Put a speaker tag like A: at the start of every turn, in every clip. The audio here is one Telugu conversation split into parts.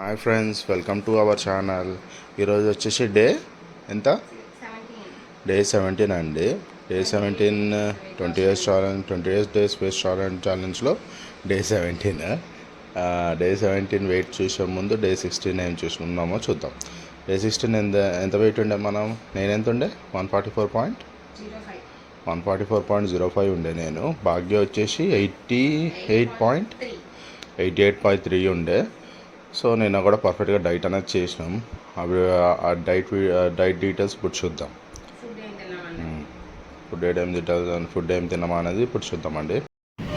A: Hi friends welcome to our channel ఈరోజు వచ్చేసి డే ఎంత? డే సెవెంటీన్ అండి. Day seventeen twenty years challenge twenty years day space challenge ఛాలెంజ్లో day seventeen day seventeen weight చూసే ముందు డే సిక్స్టీన్ ఏం చూసుకున్నామో చూద్దాం. డే సిక్స్టీన్ ఎంత ఎంత వెయిట్ ఉండే మనం? నేను ఎంత ఉండే? One forty four point one forty four point zero five ఉండే నేను. భాగ్య వచ్చేసి eighty eight point eighty eight point three ఉండే. సో నేను కూడా పర్ఫెక్ట్గా డైట్ అనేది చేసినాం. అవి ఆ డైట్ డైట్ డీటెయిల్స్ ఇప్పుడు చూద్దాం. ఫుడ్ ఏం తింటాం ఫుడ్ ఏం తిన్నామా అనేది ఇప్పుడు చూద్దామండి.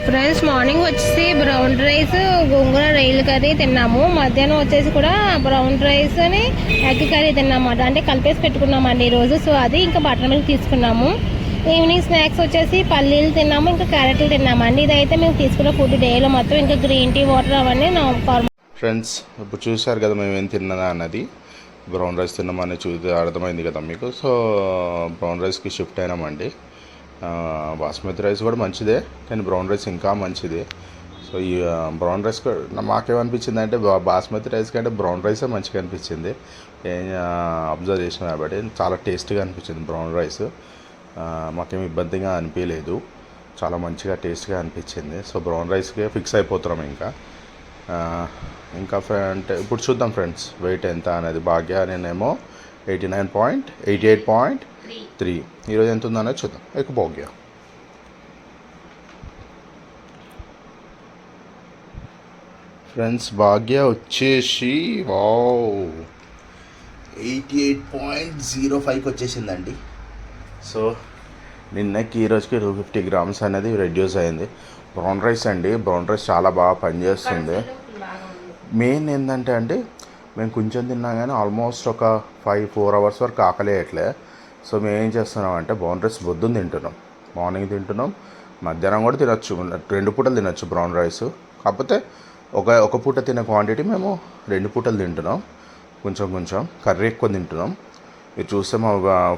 B: ఫ్రెండ్స్ మార్నింగ్ వచ్చేసి బ్రౌన్ రైస్ గోంగూర రైలు కర్రీ తిన్నాము. మధ్యాహ్నం వచ్చేసి కూడా బ్రౌన్ రైస్ అని ఎగ్ కర్రీ తిన్నామాట అంటే కలిపేసి పెట్టుకున్నామండి ఈరోజు. సో అది ఇంకా బటర్ మిల్క్ తీసుకున్నాము. ఈవినింగ్ స్నాక్స్ వచ్చేసి పల్లీలు తిన్నాము. ఇంకా క్యారెట్లు తిన్నామండి. ఇదైతే మేము తీసుకున్న ఫుడ్ డేలో మొత్తం ఇంకా గ్రీన్ టీ వాటర్ అవన్నీ నార్మల్
A: ఫ్రెండ్స్ ఇప్పుడు చూశారు కదా మేము ఏం తిన్నా అన్నది. బ్రౌన్ రైస్ తిన్నామని చూ అర్థమైంది కదా మీకు. సో బ్రౌన్ రైస్కి షిఫ్ట్ అయినామండి. బాస్మతి రైస్ కూడా మంచిదే కానీ బ్రౌన్ రైస్ ఇంకా మంచిది. సో ఈ బ్రౌన్ రైస్ కూడా మాకేమనిపించింది అంటే బాస్మతి రైస్ కంటే బ్రౌన్ రైసే మంచిగా అనిపించింది. ఏం అబ్జర్వ్ చేసిన కాబట్టి చాలా టేస్ట్గా అనిపించింది బ్రౌన్ రైస్. మాకేమి మాకేం ఇబ్బందిగా అనిపించలేదు చాలా మంచిగా టేస్ట్గా అనిపించింది. సో బ్రౌన్ రైస్కే ఫిక్స్ అయిపోతున్నాం ఇంకా. ఇంకా అంటే ఇప్పుడు చూద్దాం ఫ్రెండ్స్ వెయిట్ ఎంత అనేది. భాగ్య నేనేమో eighty nine point eighty eight point three. ఈరోజు ఎంత ఉందనేది చూద్దాం. ఎక్కువ భాగ్య. ఫ్రెండ్స్ భాగ్య వచ్చేసి wow. Eighty eight point zero ఫైవ్కి వచ్చేసిందండి. సో నిన్నకి ఈ రోజుకి టూ ఫిఫ్టీ గ్రామ్స్ అనేది రెడ్యూస్ అయింది. బ్రౌన్ రైస్ అండి. బ్రౌన్ రైస్ చాలా బాగా పనిచేస్తుంది. మెయిన్ ఏంటంటే అండి మేము కొంచెం తిన్నా కానీ ఆల్మోస్ట్ ఒక ఫైవ్ ఫోర్ అవర్స్ వరకు ఆకలేయట్లే. సో మేము ఏం చేస్తున్నాం అంటే బ్రౌన్ రైస్ పొద్దున్న తింటున్నాం. మార్నింగ్ తింటున్నాం మధ్యాహ్నం కూడా తినొచ్చు. రెండు పూటలు తినొచ్చు బ్రౌన్ రైస్. కాకపోతే ఒక ఒక పూట తినే క్వాంటిటీ మేము రెండు పూటలు తింటున్నాం. కొంచెం కొంచెం కర్రీ ఎక్కువ తింటున్నాం. మీరు చూస్తే మా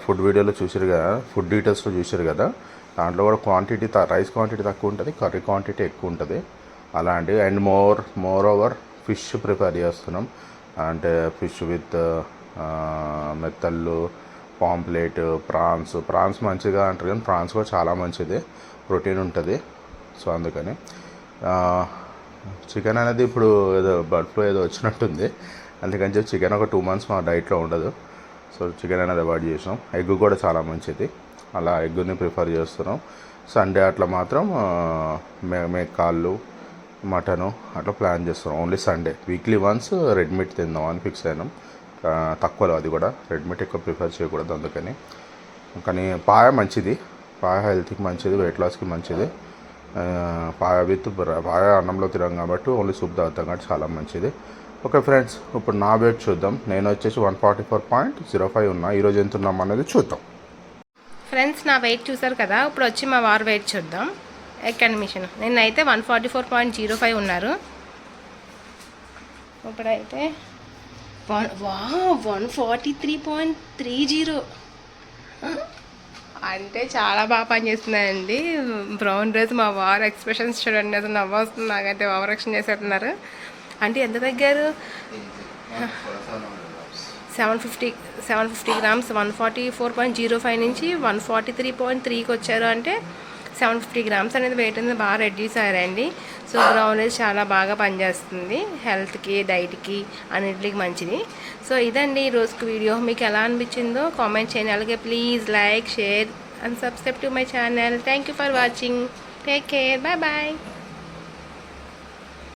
A: ఫుడ్ వీడియోలో చూసారు కదా ఫుడ్ డీటెయిల్స్లో చూసారు కదా దాంట్లో కూడా క్వాంటిటీ రైస్ క్వాంటిటీ తక్కువ ఉంటుంది కర్రీ క్వాంటిటీ ఎక్కువ ఉంటుంది. అలాంటి and more more over fish prepare చేస్తున్నాం. అంటే ఫిష్ విత్ మెత్తళ్ళు పాంప్లెట్ ప్రాన్స్. ప్రాన్స్ మంచిగా అంటారు కానీ ప్రాన్స్ కూడా చాలా మంచిది. ప్రోటీన్ ఉంటుంది. సో అందుకని చికెన్ అనేది ఇప్పుడు ఏదో బర్డ్ ఫ్లూ ఏదో వచ్చినట్టుంది. అందుకని చెప్పి చికెన్ ఒక టూ మంత్స్ మా డైట్లో ఉండదు. సో చికెన్ అనేది అవాయిడ్ చేసినాం. ఎగ్ కూడా చాలా మంచిది. అలా ఎగ్ని ప్రిఫర్ చేస్తున్నాం. సండే అట్లా మాత్రం మే మే మేకాళ్ళు మటను అట్లా ప్లాన్ చేస్తున్నాం. Only sunday weekly once red meat తిందాం అని ఫిక్స్ అయినాం. తక్కువలో అది కూడా. రెడ్ మీట్ ఎక్కువ ప్రిఫర్ చేయకూడదు అందుకని. కానీ పాయ మంచిది. పాయ హెల్త్కి మంచిది వెయిట్ లాస్కి మంచిది. పాయ విత్ పాయ అన్నంలో తినాం కాబట్టి ఓన్లీ సూప్ తాగుతాం కాబట్టి చాలా మంచిది. ఓకే ఫ్రెండ్స్ ఇప్పుడు నా వెయిట్ చూద్దాం. నేను వచ్చేసి one forty four point zero five ఉన్నా ఈరోజు ఎంత ఉన్నాం అనేది చూద్దాం.
B: ఫ్రెండ్స్ నా వెయిట్ చూసారు కదా? ఇప్పుడు వచ్చి మా వారు వెయిట్ చూద్దాం. ఎక్కండి మిషన్. నిన్నైతే one forty four point zero five ఉన్నారు. ఇప్పుడైతే వన్ వా one forty three point three zero. అంటే చాలా బాగా పనిచేస్తున్నాయండి బ్రౌన్ రైస్ మా వారు ఎక్స్ప్రెషన్స్ చూడండి. అసలు నవ్వాస్తుంది నాకైతే ఓవర్ ఎక్షన్ చేసేస్తున్నారు. అంటే ఎంత తగ్గారు? Seven fifty seven fifty grams one forty four point zero five నుంచి వన్ ఫార్టీ త్రీ పాయింట్ త్రీకి వచ్చారు అంటే సెవెన్ ఫిఫ్టీ గ్రామ్స్ అనేది వెయిట్ అనేది బాగా రెడ్యూస్ అయ్యారండి. సో బ్రౌన్ రైస్ చాలా బాగా పనిచేస్తుంది. హెల్త్కి డైట్కి అన్నిటికి మంచిది. సో ఇదండి ఈ వీడియో మీకు ఎలా అనిపించిందో కామెంట్ చేయండి. అలాగే please like share and subscribe to my channel thank you for watching take care bye bye